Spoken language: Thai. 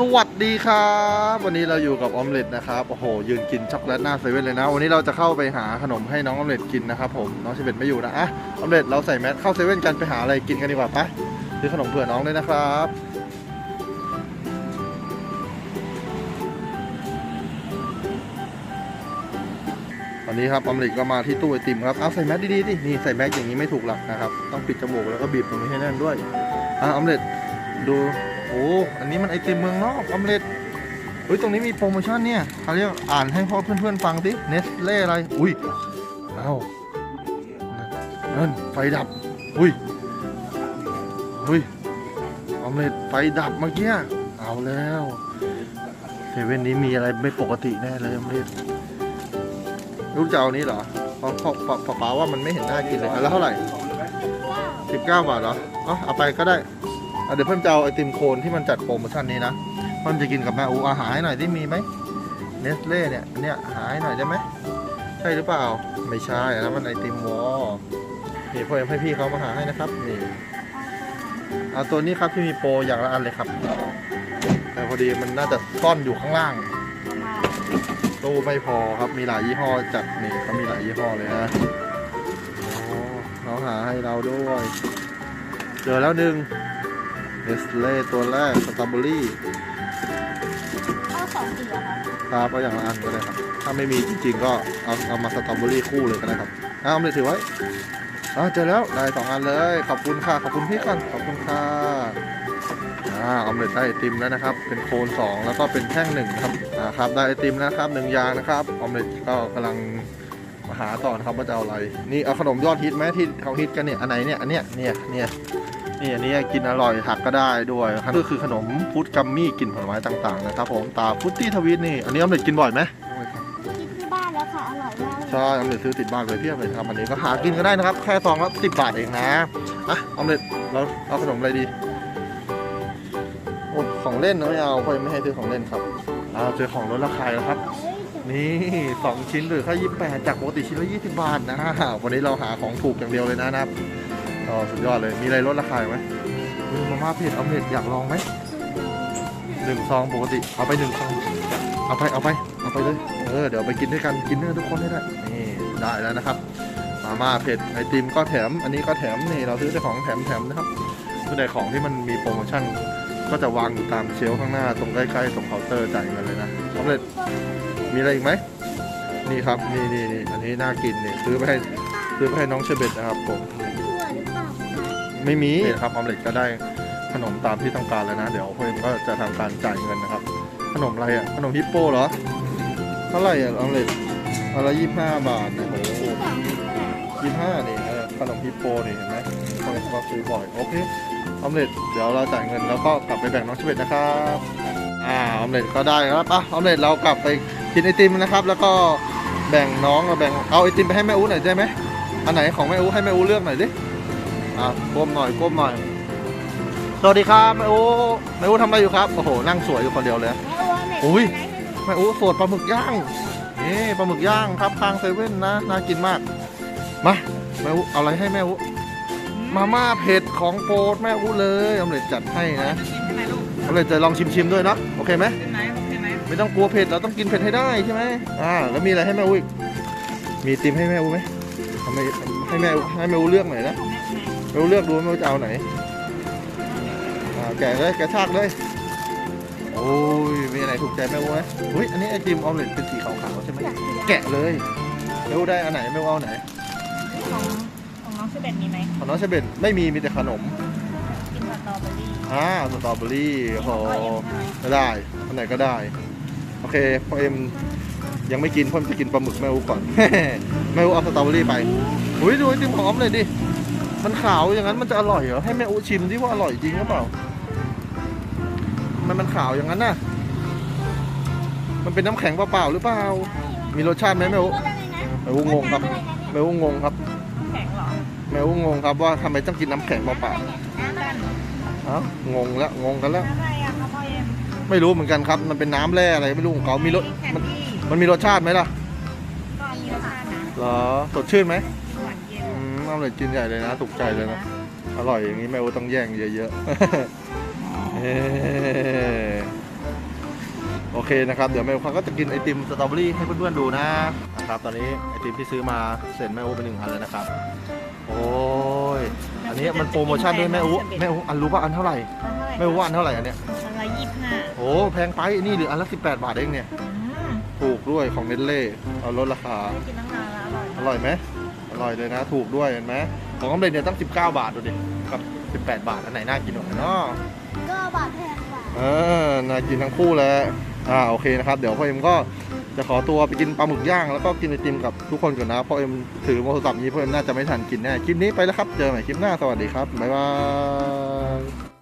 สวัสดีครับ วันนี้เราอยู่กับออมเล็ตนะครับโอ้โหยืนกินช็อกโกแลตหน้าเซเว่นเลยนะ วันนี้เราจะเข้าไปหาขนมให้น้องออมเล็ตกินนะครับผมน้องเชเบตไม่อยู่นะอะออมเล็ตเราใส่แมสเข้าเซเว่นกันไปหาอะไรกินกันดีกว่าปะซื้อขนมเผื่อน้องด้วยนะครับวันนี้ครับออมเล็ตก็มาที่ตู้ไอติมครับเอาใส่แมสดีๆดินี่ใส่แมสอย่างนี้ไม่ถูกหลักนะครับต้องปิดจมูกแล้วก็บีบตรงนี้ให้แน่นด้วยอะออมเล็ต ดูโอ้อันนี้มันไอติมเมืองนอกออมเล็ตเฮ้ยตรงนี้มีโปรโมชั่นเนี่ยเขาเรียกอ่านให้พ่อเพื่อนๆฟังสิเนสเล่อะไรอุ้ยเอ้านั่นไฟดับอุ้ยอุ้ยออมเล็ตไฟดับเมื่อกี้เอาแล้วเซเว่นนี้มีอะไรไม่ปกติแน่เลยออมเล็ตลูกจะเอานี้เหรอเพราะเพราะเพราะป๋าว่ามันไม่เห็นน่ากินเลยอะแล้วเท่าไหร่สิบเก้าบาทเหรออ๋อเอาไปก็ได้ เดี๋ยวเพิ่มจะเอาไอติมโคนที่มันจัดโปรโมชั่นนี้นะมันจะกินกับแม่อูอาหารให้หน่อยที่มีไหมเนสเล่เนี่ยอันเนี่ยหาให้หน่อยได้ไหมใช่หรือเปล่าไม่ใช่อันนะมันไอติมวอลนี่พ่อเอ็มให้พี่เขามาหาให้นะครับนี่เอาตัวนี้ครับที่มีโปรอย่างละอันเลยครับ แต่พอดีมันน่าจะซ่อนอยู่ข้างล่างตู้ไม่พอครับมีหลายยี่ห้อจัดนี่เขามีหลายยี่ห้อเลยนะโอ้เขาหาให้เราด้วย เจอแล้วหนึ่ง เนสเล่ตัวแรกสตรอเบอรี่ข้าวสองสีอะครับครับเอาอย่างละอันก็ได้ครับ ถ้าไม่มีจริง ๆ ก็เอาเอามาสตรอเบอรี่คู่เลยก็ได้ครับเอาเอาเลยถือไว้อ่าเจอแล้วได้สองอันเลย ขอบคุณค่ะขอบคุณพี่ก่อนขอบคุณค่ะอ่าออมเล็ตได้ไอติมแล้วนะครับ เป็นโคนสองแล้วก็เป็นแท่งหนึ่งนะครับอ่าครับได้ไอติมแล้วนะครับหนึ่งอย่างนะครับออมเล็ตก็กำลังมาหาต่อนะครับว่าจะเอาอะไร นี่เอาขนมยอดฮิตไหมที่เขาฮิตกันเนี่ยอันไหนเนี่ยอันเนี้ยเนี่ยเนี่ย นี่อันนี้กินอร่อยหักก็ได้ด้วยก็คือขนมพุทธกัมมี่กลิ่นผลไม้ต่างๆนะครับผมตาพุตตี้ทวิตนี่อันนี้ออมเล็ตกินบ่อยไหมกินที่บ้านแล้วค่ะอร่อยมากเลยใช่ออมเล็ตซื้อติดบ้านเลยเพียบเลยครับอันนี้ก็หากินก็ได้นะครับ แค่ซองละสิบบาทเองนะอะออมเล็ตเราเอาขนมอะไรดีโอ้ของเล่นไม่เอาเพราะไม่ให้ซื้อของเล่นครับเอาเจอของลดราคาแล้วครับเฮ้ยแต่นี่สองชิ้นเหรือแค่ยี่สิบแปดจากปกติชิ้นละยี่สิบบาทนะวันนี้เราหาของถูกอย่างเดียวเลยนะนะครับ ก็สุดยอดเลย มีอะไรลดราคาไหมมาม่าเผ็ดออมเล็ตอยากลองไหมหนึ่งซองปกติ เอาไปหนึ่งซอง เอาไปเอาไปเอาไปเลย เออเดี๋ยวไปกินด้วยกันกินด้วยทุกคนให้ได้นี่ได้แล้วนะครับ มาม่าเผ็ดไอติมก็แถม อันนี้ก็แถมนี่เราซื้อแต่ของแถมแถมนะครับซื้อแต่ของที่มันมีโปรโมชั่นก็จะวางอยู่ตามเชลฟ์ข้างหน้าตรงใกล้ๆตรงเคาน์เตอร์จ่ายเงินเลยนะสำเร็จมีอะไรอีกไหมนี่ครับนี่นี่นี่อันนี้น่ากินนี่ซื้อไปให้ซื้อไปให้น้องเชเบตนะครับผม ไม่มี นี่ครับออมเล็ตก็ได้ขนมตามที่ต้องการแล้วนะ เดี๋ยวเพื่อนก็จะทำการจ่ายเงินนะครับ ขนมอะไรอะ ขนมฮิปโปเหรอ เท่าไหร่อะออมเล็ตอนละยี่ห้าบาทนะโอ้โหสองสีแหละยี่ห้านี่เออขนมฮิปโปนี่เห็นไหมคนก็ซื้อบ่อย โอเคออมเล็ตเดี๋ยวเราจ่ายเงินแล้วก็กลับไปแบ่งน้องเชเวตนะครับ อ่าออมเล็ตก็ได้ครับอะออมเล็ตเรากลับไปกินไอติมนะครับ แล้วก็แบ่งน้องกับแบ่งเอาไอติมไปให้แม่อู๋หน่อยได้ไหมอันไหนของแม่อู๋ให้แม่อู๋เลือกหน่อยดิ อะก้มหน่อยก้มหน่อย สวัสดีครับแม่อู๋แม่อู๋ทำอะไรอยู่ครับ โอ้โห นั่งสวยอยู่คนเดียวเลยแม่อ้วนเนี่ยอุ๊ยไหนแม่อู๋สดปลาหมึกย่างนี่ปลาหมึกย่างครับข้างเซเว่นนะ น่ากินมาก มา แม่อู๋เอาอะไรให้แม่อู๋มาม่าเผ็ดของโปรดแม่อู๋เลยออมเล็ตจัดให้นะจะกินใช่ไหมลูกออมเล็ตจะลองชิมๆด้วยเนาะโอเคไหมเป็นไหมโอเคไหมไม่ต้องกลัวเผ็ด เราต้องกินเผ็ดให้ได้ใช่ไหมอ่า แล้วมีอะไรให้แม่อู๋อีก มีติมให้แม่อู๋ไหมทำไมให้แม่อู๋ให้แม่อู๋เลือกหน่อยนะ ของแม่ใช่ไหมแม่อู๋เลือกดูว่าแม่อู๋จะเอาไหนอ่าแกะเลย แกะชากเลย โอ้ย มีอะไรถูกใจแม่อู๋ไหมอุ้ย อันนี้ไอติมออมเล็ตเป็นสีขาวๆใช่ไหมอยากกินแกะเลยแม่อู๋ได้อันไหนแม่อู๋เอาไหน ของของน้องชื่อเบนมีไหมของน้องเชเบนไม่มี มีแต่ขนมกินสตรอเบอรี่อ่าสตรอเบอรี่โอ้โหก็เอ็มใช่ไหมก็ได้อันไหนก็ได้ โอเคพ่อเอ็มยังไม่กินพ่อเอ็มจะกินปลาหมึกแม่อูก่อน แม่อูเอาสตรอเบอรี่ไป อุ้ยดูไอติมหอมเลยดิ มันขาวอย่างนั้นมันจะอร่อยเหรอให้แม่อูชิมดิว่าอร่อยจริงหรือเปล่า มันมันขาวอย่างนั้นน่ะ มันเป็นน้ำแข็งเปล่าๆหรือเปล่า มีรสชาติไหมแม่อูรสอะไรนะแม่อูงงครับน้ำอะไรนะแม่อูงงครับแข็งเหรอแม่อูงงครับว่าทำไมต้องกินน้ำแข็งเปล่าน้ำกันๆเอ้างงแล้วงงกันแล้วน้ำอะไรอะครับพ่อเอ็มไม่รู้เหมือนกันครับ มันเป็นน้ำแร่อะไรไม่รู้ของเขามีรสแคนมันดี้มันมีรสชาติไหมล่ะก็มีรสชาตินะเหรอสดชื่นไหมหวานเย็น อืมอร่อยกินใหญ่เลยนะถูกใจเลยนะ อร่อยอย่างนี้แม่โอต้องแย่งเยอะๆเอ้โอเคนะครับ เดี๋ยวแม่อูเขาก็จะกินไอติมสตรอเบอรี่ให้เพื่อนๆดูนะนะครับ ตอนนี้ไอติมที่ซื้อมาเสร็จแม่อูไปหนึ่งอันแล้วนะครับ โอ้ยอันนี้มันโปรโมชั่นด้วยแม่อูแม่อูอันรู้ป่ะอันเท่าไหร่แม่อูว่าอันเท่าไหร่อันเนี้ยอันละยี่สิบห้าโอ้แพงไปนี่เหลืออันละ18บาทเองเนี่ยอืมถูกด้วยของเนสเล่เอาลดราคาได้กินตั้งนานแล้วอร่อยอร่อยไหม อร่อยเลยนะ ถูกด้วยเห็นไหมของออมเล็ตเนี่ยตั้ง 19 บาทดูดิกับ18 บาท อันไหนน่ากินกว่ากันเนาะก็บาทแพงกว่าเออน่ากินทั้งคู่เลยอ่าโอเคนะครับ เดี๋ยวพ่อเอ็มก็จะขอตัวไปกินปลาหมึกย่างแล้วก็กินไอติมกับทุกคนก่อนนะพ่อเอ็มถือโทรศัพท์นี้พ่อเอ็มน่าจะไม่ทันกินแน่คลิปนี้ไปแล้วครับ เจอใหม่คลิปหน้าสวัสดีครับบ๊ายบาย